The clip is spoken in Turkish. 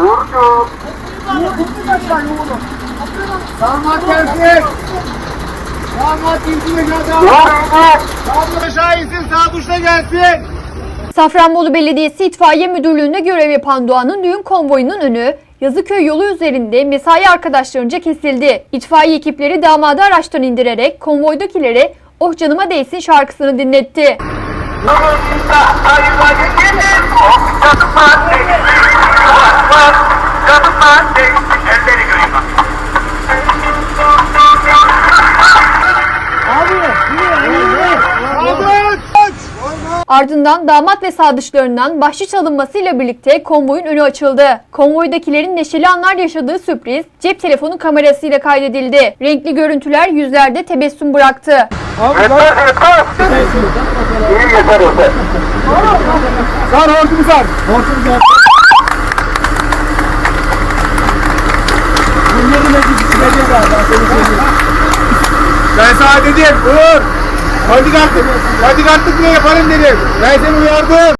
Uğurcuğum. Damat gelsin. Damat ilgili damat. Uğur Damat aşağı insin sağ duşla gelsin. Safranbolu Belediyesi İtfaiye Müdürlüğü'nde görev yapan Doğan'ın düğün konvoyunun önü Yazıköy yolu üzerinde mesai arkadaşlarınca kesildi. İtfaiye ekipleri damadı araçtan indirerek konvoydakilere Oh Canıma Değsin şarkısını dinletti. Ardından damat ve sadıçlarından bahşiş alınmasıyla birlikte konvoyun önü açıldı. Konvoydakilerin neşeli anlar yaşadığı sürpriz cep telefonu kamerasıyla kaydedildi. Renkli görüntüler yüzlerde tebessüm bıraktı. Abi Yeter yeter. İyi yeter yeter. Sar hortumu sar. Hortumu sar. Bunların hepsi gidecek abi. Ben seni söyleyeyim. Ben sana dedim Uğur. Hadi artık ne yaparım dedim. Ben seni uyardım.